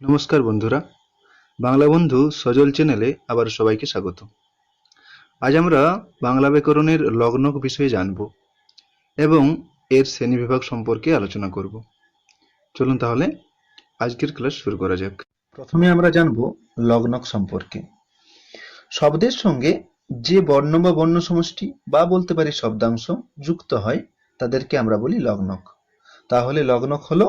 নমস্কার বন্ধুরা। বাংলা বন্ধু সজল চ্যানেলে আবার সবাইকে স্বাগত। আজ আমরা বাংলা ব্যাকরণের লগ্নক বিষয়ে জানব এবং এর শ্রেণীবিভাগ সম্পর্কে আলোচনা করব। চলুন তাহলে আজকের ক্লাস শুরু করা যাক। প্রথমে আমরা জানব লগ্নক সম্পর্কে। শব্দের সঙ্গে যে বর্ণ বা বর্ণ সমষ্টি বা বলতে পারি শব্দাংশ যুক্ত হয়, তাদেরকে আমরা বলি লগ্নক। তাহলে লগ্নক হলো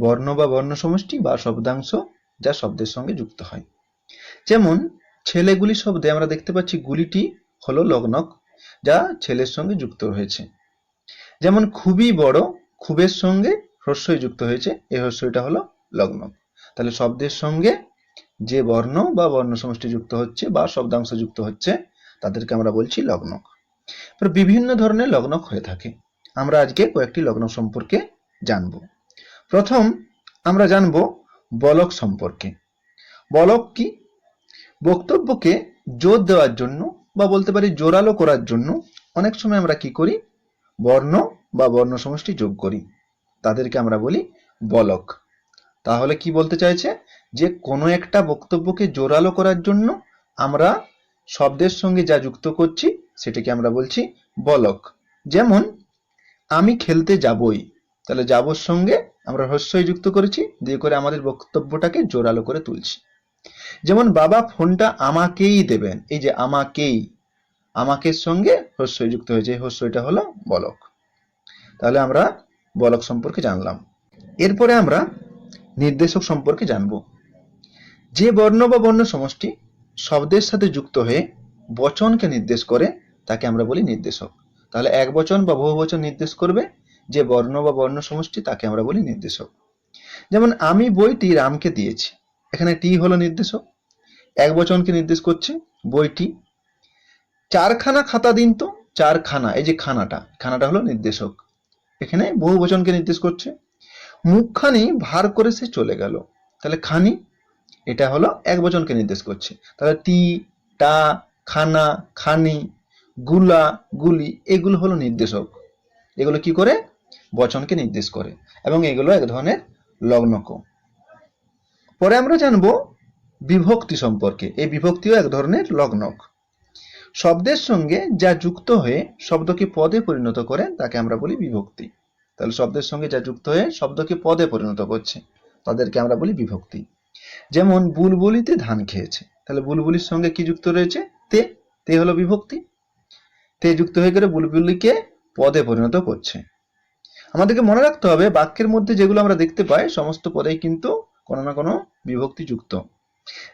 বর্ণ বা বর্ণ সমষ্টি বা শব্দাংশ যা শব্দের সঙ্গে যুক্ত হয়। যেমন, ছেলেগুলি শব্দে আমরা দেখতে পাচ্ছি গুলিটি হলো লগ্নক, যা ছেলের সঙ্গে যুক্ত হয়েছে। যেমন, খুবই বড়, খুবের সঙ্গে হ্রস্বই যুক্ত হয়েছে এই হ্রস্বইটা হলো লগ্নক। তাহলে শব্দের সঙ্গে যে বর্ণ বা বর্ণ সমষ্টি যুক্ত হচ্ছে বা শব্দাংশ যুক্ত হচ্ছে, তাদেরকে আমরা বলছি লগ্নক। বিভিন্ন ধরনের লগ্নক হয়ে থাকে। আমরা আজকে কয়েকটি লগ্ন সম্পর্কে জানব। প্রথম আমরা জানব বলক সম্পর্কে। বলক কি? বক্তব্যকে জোর দেওয়ার জন্য বা বলতে পারি জোরালো করার জন্য অনেক সময় আমরা কি করি? বর্ণ বা বর্ণ সমষ্টি যোগ করি। তাদেরকে আমরা বলি বলক। তাহলে কি বলতে চাইছে? যে কোনো একটা বক্তব্যকে জোরালো করার জন্য আমরা শব্দের সঙ্গে যা যুক্ত করছি সেটাকে আমরা বলছি বলক। যেমন, আমি খেলতে যাবই। তাহলে যাবর সঙ্গে, আমরা হস্যই যুক্ত করেছি, দিয়ে করে আমাদের বক্তব্যটাকে জোরালো করে তুলছি। যেমন বাবা ফোনটা আমাকেই দেবেন, এই যে আমাকেই, আমাকে সঙ্গে হস্যই যুক্ত হয়েছে, এই হস্যইটা হলো বলক। তাহলে আমরা বলক সম্পর্কে জানলাম। এরপরে আমরা নির্দেশক সম্পর্কে জানব। যে বর্ণ বা বর্ণ সমষ্টি শব্দের সাথে যুক্ত হয়ে বচনকে নির্দেশ করে, তাকে আমরা বলি নির্দেশক। তাহলে এক বচন বা বহু বচন নির্দেশ করবে যে বর্ণ বা বর্ণ সমষ্টি তাকে আমরা বলি নির্দেশক। যেমন আমি বইটি রামকে দিয়েছি, এখানে টি হলো নির্দেশক। এক বচনকে নির্দেশ করছে, বইটি। চারখানা খাতা দিন তো, চারখানা, এই যে খানাটা খানাটা হলো নির্দেশক। এখানে বহু বচনকে নির্দেশ করছে। মুখখানি ভার করে সে চলে গেল। তাহলে খানি, এটা হলো এক বচনকে নির্দেশ করছে। তাহলে টি, টা, খানা, খানি, গুলা, গুলি, এগুলো হলো নির্দেশক। এগুলো কি করে? বচনকে নির্দেশ করে, এবং এগুলো এক ধরনের লগ্নক। পরে আমরা জানব বিভক্তি সম্পর্কে। এই বিভক্তিও এক ধরনের লগ্নক। শব্দের সঙ্গে যা যুক্ত হয়ে শব্দকে পদে পরিণত করে, তাকে আমরা বলি বিভক্তি। তাহলে শব্দের সঙ্গে যা যুক্ত হয়ে শব্দকে পদে পরিণত করছে, তাদেরকে আমরা বলি বিভক্তি। যেমন, বুলবুলিতে ধান খেয়েছে। তাহলে বুলবুলির সঙ্গে কি যুক্ত রয়েছে? তে। তে হলো বিভক্তি। তে যুক্ত হয়ে গেলে বুলবুলিকে পদে পরিণত করছে। আমাদেরকে মনে রাখতে হবে, বাক্যের মধ্যে যেগুলো আমরা দেখতে পাই, সমস্ত পদেই কিন্তু কোনো না কোনো বিভক্তি যুক্ত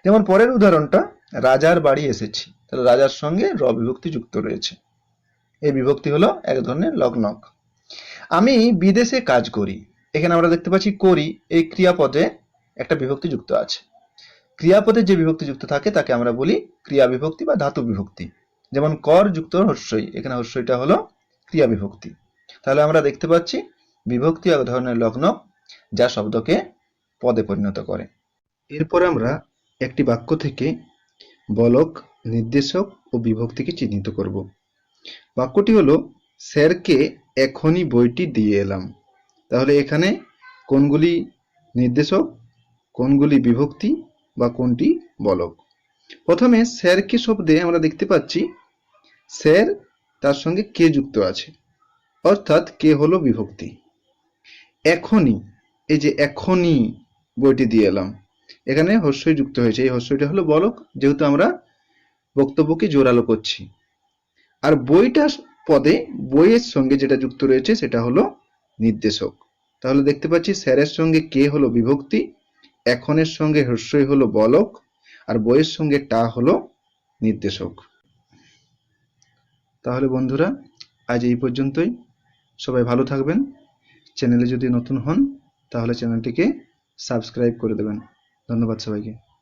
যেমন পরের উদাহরণটা, রাজার বাড়ি এসেছি। তাহলে রাজার সঙ্গে র বিভক্তি যুক্ত রয়েছে। এই বিভক্তি হলো এক ধরনের লগ্নক। আমি বিদেশে কাজ করি। এখানে আমরা দেখতে পাচ্ছি করি, এই ক্রিয়াপদে একটা বিভক্তি যুক্ত আছে। ক্রিয়াপদে যে বিভক্তি যুক্ত থাকে, তাকে আমরা বলি ক্রিয়া বিভক্তি বা ধাতু বিভক্তি। যেমন কর যুক্ত হর্ষই, এখানে হর্ষইটা হলো ক্রিয়া বিভক্তি। তাহলে আমরা দেখতে পাচ্ছি বিভক্তি এক ধরনের লগ্ন যা শব্দকে পদে পরিণত করে। এরপর আমরা একটি বাক্য থেকে বলক, নির্দেশক ও বিভক্তিকে চিহ্নিত করব। বাক্যটি হলো, স্যারকে এখনই বইটি দিয়ে এলাম। তাহলে এখানে কোনগুলি নির্দেশক, কোনগুলি বিভক্তি বা কোনটি বলক? প্রথমে স্যারকে শব্দে আমরা দেখতে পাচ্ছি, স্যার তার সঙ্গে কে যুক্ত আছে? অর্থাৎ কে হলো বিভক্তি? এখনই, এই যে এখনই বইটি দিয়ে এলাম, এখানে হস্যই যুক্ত হয়েছে। এই হস্যইটা হলো বলক, যেহেতু আমরা বক্তব্যকে জোরালো করছি। আর বইটা পদে, বইয়ের সঙ্গে যেটা যুক্ত রয়েছে, সেটা হলো নির্দেশক। তাহলে দেখতে পাচ্ছি স্যারের সঙ্গে কে হলো বিভক্তি, এখনের সঙ্গে হস্যই হলো বলক, আর বইয়ের সঙ্গে টা হলো নির্দেশক। তাহলে বন্ধুরা, আজ এই পর্যন্তই। সবাই ভালো থাকবেন। চ্যানেলে যদি নতুন হন তাহলে চ্যানেলটিকে সাবস্ক্রাইব করে দেবেন। ধন্যবাদ সবাইকে।